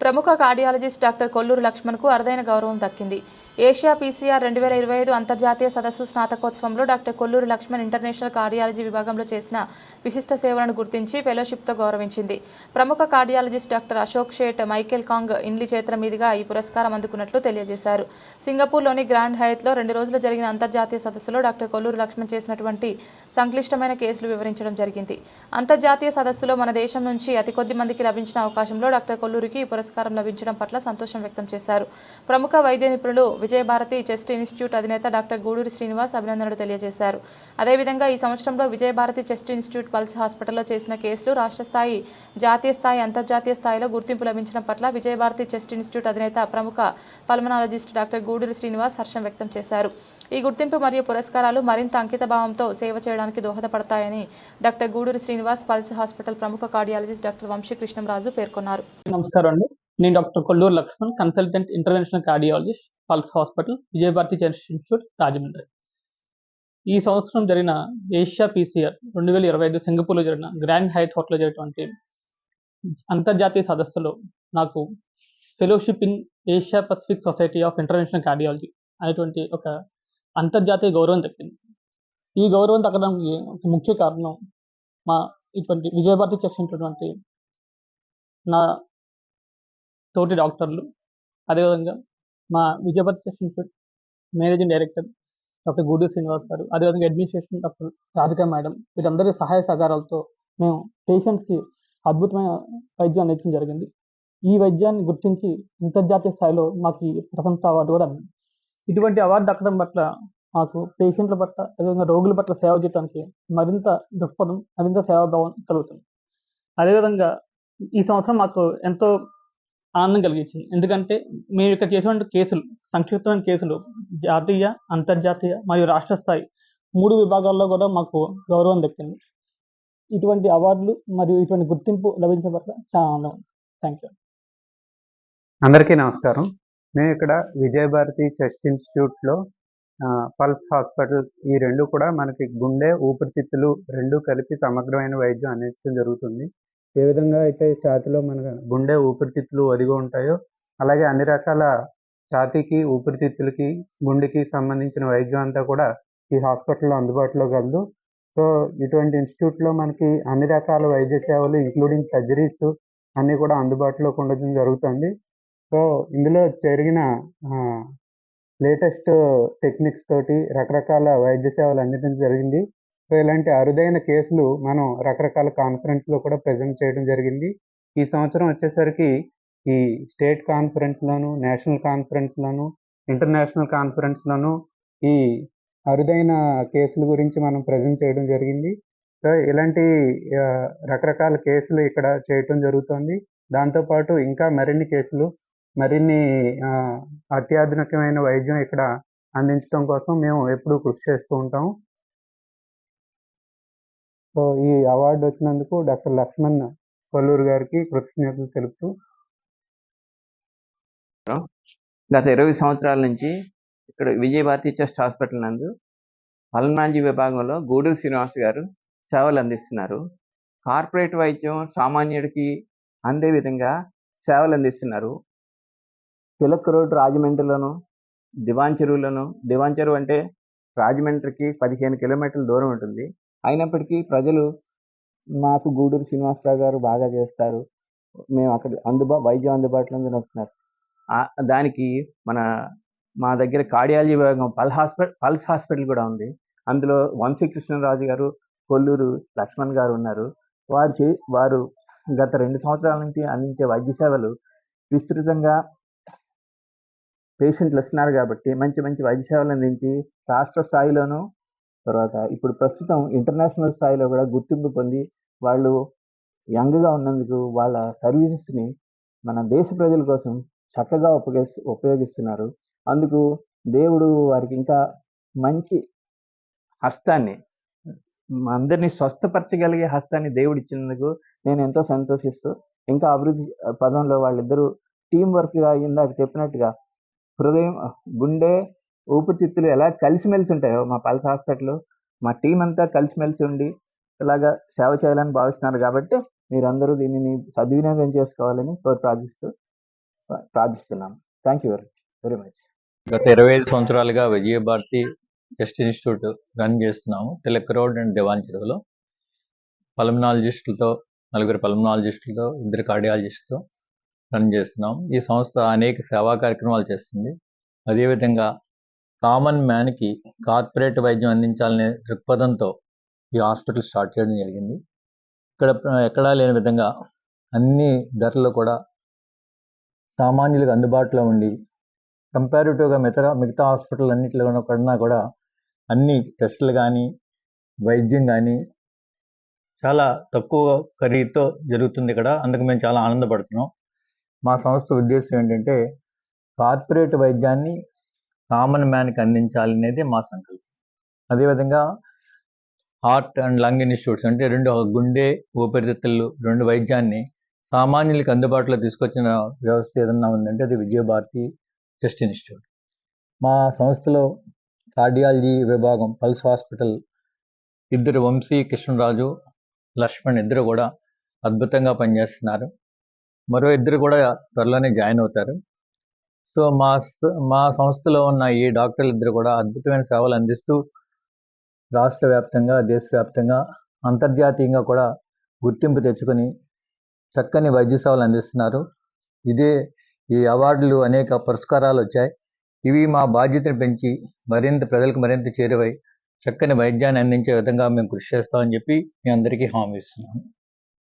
ప్రముఖ cardiologist doctor Kolluru లక్ష్మణ్కు అరుదైన గౌరవం దక్కింది. ఏషియా పీసీఆర్ రెండు వేల ఇరవై ఐదు అంతర్జాతీయ సదస్సు స్నాతకోత్సవంలో doctor Kolluru Lakshman international cardiology విభాగంలో చేసిన విశిష్ట సేవలను గుర్తించి ఫెలోషిప్తో గౌరవించింది. ప్రముఖ cardiologist doctor Ashok Seth Michael Kang ఇన్లీ చేతుల మీదుగా ఈ పురస్కారం అందుకున్నట్లు తెలియజేశారు. సింగపూర్లోని గ్రాండ్ హయత్లో రెండు రోజులు జరిగిన అంతర్జాతీయ సదస్సులో డాక్టర్ కొల్లూరు లక్ష్మణ్ చేసినటువంటి సంక్లిష్టమైన కేసులు వివరించడం జరిగింది. అంతర్జాతీయ సదస్సులో మన దేశం నుంచి అతి కొద్ది మందికి లభించిన అవకాశంలో డాక్టర్ కొల్లూరికి ఈ పురస్కారం లభించడం పట్ల సంతోషం వ్యక్తం చేశారు. ప్రముఖ వైద్య నిపుణులు విజయభారతి చెస్ట్ ఇన్స్టిట్యూట్ అధినేత డాక్టర్ గూడూరి శ్రీనివాస్ అభినందనలు తెలియజేశారు. అదేవిధంగా ఈ సంవత్సరంలో విజయభారతి చెస్ట్ ఇన్స్టిట్యూట్ పల్స్ హాస్పిటల్లో చేసిన కేసులు రాష్ట్ర స్థాయి జాతీయ స్థాయి అంతర్జాతీయ స్థాయిలో గుర్తింపు లభించడం పట్ల విజయభారతి చెస్ట్ ఇన్స్టిట్యూట్ అధినేత ప్రముఖ పల్మనాలజిస్ట్ డాక్టర్ గూడూరి శ్రీనివాస్ హర్షం వ్యక్తం చేశారు. ఈ గుర్తింపు మరియు పురస్కారాలు మరింత అంకితభావంతో సేవ చేయడానికి దోహదపడతాయని doctor Guduri Srinivas pulse hospital ప్రముఖ కార్డియాలజిస్ట్ డాక్టర్ వంశీకృష్ణంరాజు పేర్కొన్నారు. నమస్కారం అండి. నేను doctor Kolluru Laxman consultant interventional cardiologist pulse hospital Vijayabharati general institute Rajahmundry. ఈ సంవత్సరం జరిగిన ఏషియా పీసీఆర్ రెండు వేల ఇరవై ఐదు సింగపూర్లో జరిగిన గ్రాండ్ హైత్ హోటల్లో జరిగినటువంటి అంతర్జాతీయ సదస్సులో నాకు fellowship in Asia Pacific society of international cardiology అనేటువంటి ఒక అంతర్జాతీయ గౌరవం దక్కింది. ఈ గౌరవం దక్కడానికి ఒక ముఖ్య కారణం మా ఇటువంటి విజయభారతి చేసినటువంటి నా తోటి డాక్టర్లు అదేవిధంగా మా Vijayabharati institute managing director doctor Gudu Srinivas garu అదేవిధంగా అడ్మినిస్ట్రేషన్ డాక్టర్ రాధిక మేడం వీరందరి సహాయ సహకారాలతో మేము పేషెంట్స్కి అద్భుతమైన వైద్యం అందించడం జరిగింది. ఈ వైద్యాన్ని గుర్తించి అంతర్జాతీయ స్థాయిలో మాకు ఈ ప్రశంస అవార్డు కూడా అందింది. ఇటువంటి అవార్డు దక్కడం పట్ల మాకు పేషెంట్ల పట్ల అదేవిధంగా రోగుల పట్ల సేవ చేయడానికి మరింత దృక్పథం మరింత సేవాభావం కలుగుతుంది. అదేవిధంగా ఈ సంవత్సరం మాకు ఎంతో ఆనందం కలిగించింది. ఎందుకంటే మేము ఇక్కడ చేసినటువంటి కేసులు సంక్షిప్తమైన కేసులు జాతీయ అంతర్జాతీయ మరియు రాష్ట్ర స్థాయి మూడు విభాగాల్లో కూడా మాకు గౌరవం దక్కింది. ఇటువంటి అవార్డులు మరియు ఇటువంటి గుర్తింపు లభించిన పట్ల చాలా ఆనందం థ్యాంక్ యూ అందరికీ నమస్కారం. మేము ఇక్కడ విజయభారతి చెస్ట్ ఇన్స్టిట్యూట్లో పల్స్ హాస్పిటల్స్ ఈ రెండు కూడా మనకి గుండె ఊపిరితిత్తులు రెండు కలిపి సమగ్రమైన వైద్యం అందించడం జరుగుతుంది. ఏ విధంగా అయితే ఛాతిలో మన గుండె ఊపిరితిత్తులు ఒదిగి ఉంటాయో అలాగే అన్ని రకాల ఛాతీకి ఊపిరితిత్తులకి గుండెకి సంబంధించిన వైద్యం అంతా కూడా ఈ హాస్పిటల్లో అందుబాటులో కలదు సో ఇటువంటి ఇన్స్టిట్యూట్లో మనకి అన్ని రకాల వైద్య సేవలు ఇంక్లూడింగ్ సర్జరీస్ అన్నీ కూడా అందుబాటులోకి ఉండడం జరుగుతుంది. సో ఇందులో జరిగిన లేటెస్ట్ టెక్నిక్స్ తోటి రకరకాల వైద్య సేవలు అందించడం జరిగింది. సో ఇలాంటి అరుదైన కేసులు మనం రకరకాల కాన్ఫరెన్స్లో కూడా ప్రజెంట్ చేయడం జరిగింది. ఈ సంవత్సరం వచ్చేసరికి ఈ స్టేట్ కాన్ఫరెన్స్లోను నేషనల్ కాన్ఫరెన్స్లోను ఇంటర్నేషనల్ కాన్ఫరెన్స్లోను ఈ అరుదైన కేసుల గురించి మనం ప్రజెంట్ చేయడం జరిగింది. సో ఇలాంటి రకరకాల కేసులు ఇక్కడ చేయటం జరుగుతుంది. దాంతోపాటు ఇంకా మరిన్ని కేసులు మరిన్ని అత్యాధునికమైన వైద్యం ఇక్కడ అందించడం కోసం మేము ఎప్పుడూ కృషి చేస్తూ ఉంటాము సో ఈ అవార్డు వచ్చినందుకు డాక్టర్ లక్ష్మణ్ కొల్లూరు గారికి కృతజ్ఞతలు తెలుపుతూ గత ఇరవై సంవత్సరాల నుంచి ఇక్కడ విజయభారతి చెస్ట్ హాస్పిటల్ నందు పల్నాంజీ విభాగంలో గూడూరు శ్రీనివాస్ గారు సేవలు అందిస్తున్నారు. కార్పొరేట్ వైద్యం సామాన్యుడికి అందే విధంగా సేవలు అందిస్తున్నారు. తిలక్ రోడ్ రాజమండ్రిలోను దివాన్ చెరువులోను దివాన్ చెరువు అంటే రాజమండ్రికి పదిహేను కిలోమీటర్ల దూరం ఉంటుంది. అయినప్పటికీ ప్రజలు మాకు గూడూరు శ్రీనివాసరావు గారు బాగా చేస్తారు. మేము అక్కడ అందుబా వైద్యం అందుబాటులో ఉందని వస్తున్నారు. దానికి మన మా దగ్గర కార్డియాలజీ విభాగం పల్ హాస్పిటల్ పల్స్ హాస్పిటల్ కూడా ఉంది. అందులో వంశీకృష్ణరాజు గారు కొల్లూరు లక్ష్మణ్ గారు ఉన్నారు. వారు వారు గత రెండు సంవత్సరాల నుంచి అందించే వైద్య సేవలు విస్తృతంగా పేషెంట్లు వస్తున్నారు కాబట్టి మంచి మంచి వైద్య సేవలు అందించి రాష్ట్ర స్థాయిలోనూ తర్వాత ఇప్పుడు ప్రస్తుతం ఇంటర్నేషనల్ స్థాయిలో కూడా గుర్తింపు పొంది వాళ్ళు యంగ్గా ఉన్నందుకు వాళ్ళ సర్వీసెస్ని మన దేశ ప్రజల కోసం చక్కగా ఉపయోగి ఉపయోగిస్తున్నారు. అందుకు దేవుడు వారికి ఇంకా మంచి హస్తాన్ని అందరినీ స్వస్థపరచగలిగే హస్తాన్ని దేవుడు ఇచ్చినందుకు నేను ఎంతో సంతోషిస్తూ ఇంకా అభివృద్ధి పదంలో వాళ్ళిద్దరూ టీం వర్క్గా ఇందాక చెప్పినట్టుగా హృదయం గుండె ఊపిరితిత్తులు ఎలా కలిసిమెలిసి ఉంటాయో మా పల్స్ హాస్పిటల్ మా టీం అంతా కలిసిమెలిసి ఉండి ఇలాగా సేవ చేయాలని భావిస్తున్నారు కాబట్టి మీరందరూ దీనిని సద్వినియోగం చేసుకోవాలని కోరి ప్రార్థిస్తూ ప్రార్థిస్తున్నాం. థ్యాంక్ యూ వెరీ మచ్ గత ఇరవై ఐదు సంవత్సరాలుగా విజయభారతి టెస్ట్ ఇన్స్టిట్యూట్ రన్ చేస్తున్నాము. తిలక్ రోడ్ అండ్ దివాన్ చెరువులో. పల్మనాలజిస్టులతో నలుగురు పల్మనాలజిస్టులతో ఇద్దరు కార్డియాలజిస్టుతో రన్ చేస్తున్నాం ఈ సంస్థ అనేక సేవా కార్యక్రమాలు చేస్తుంది. అదేవిధంగా కామన్ మ్యాన్కి కార్పొరేట్ వైద్యం అందించాలనే దృక్పథంతో ఈ హాస్పిటల్ స్టార్ట్ చేయడం జరిగింది. ఇక్కడ ఎక్కడా లేని విధంగా అన్ని ధరలు కూడా సామాన్యులకు అందుబాటులో ఉండి కంపారిటివ్గా మిగతా మిగతా హాస్పిటల్ అన్నింటిలో కన్నా కూడా అన్ని టెస్టులు కానీ వైద్యం కానీ చాలా తక్కువ ఖరీదుతో జరుగుతుంది ఇక్కడ. అందుకు మేము చాలా ఆనందపడుతున్నాం. మా సంస్థ ఉద్దేశం ఏంటంటే కార్పొరేట్ వైద్యాన్ని కామన్ మ్యాన్కి అందించాలనేది మా సంకల్పం. అదేవిధంగా హార్ట్ అండ్ లంగ్ ఇన్స్టిట్యూట్స్ అంటే రెండు గుండె ఊపిరితిత్తులు రెండు వైద్యాన్ని సామాన్యులకు అందుబాటులో తీసుకొచ్చిన వ్యవస్థ ఏదన్నా ఉందంటే అది విజయభారతి చెస్ట్ ఇన్స్టిట్యూట్. మా సంస్థలో కార్డియాలజీ విభాగం పల్స్ హాస్పిటల్ ఇద్దరు వంశీ కృష్ణరాజు లక్ష్మణ్ ఇద్దరు కూడా అద్భుతంగా పనిచేస్తున్నారు. మరో ఇద్దరు కూడా త్వరలోనే జాయిన్ అవుతారు. సో మా మా సంస్థలో ఉన్న ఈ డాక్టర్లు ఇద్దరు కూడా అద్భుతమైన సేవలు అందిస్తూ రాష్ట్ర వ్యాప్తంగా దేశవ్యాప్తంగా అంతర్జాతీయంగా కూడా గుర్తింపు తెచ్చుకొని చక్కని వైద్య సేవలు అందిస్తున్నారు. ఇదే ఈ అవార్డులు అనేక పురస్కారాలు వచ్చాయి. ఇవి మా బాధ్యతను పెంచి మరింత ప్రజలకు మరింత చేరువై చక్కని వైద్యాన్ని అందించే విధంగా మేము కృషి చేస్తామని చెప్పి మీ అందరికీ హామీ ఇస్తున్నాను.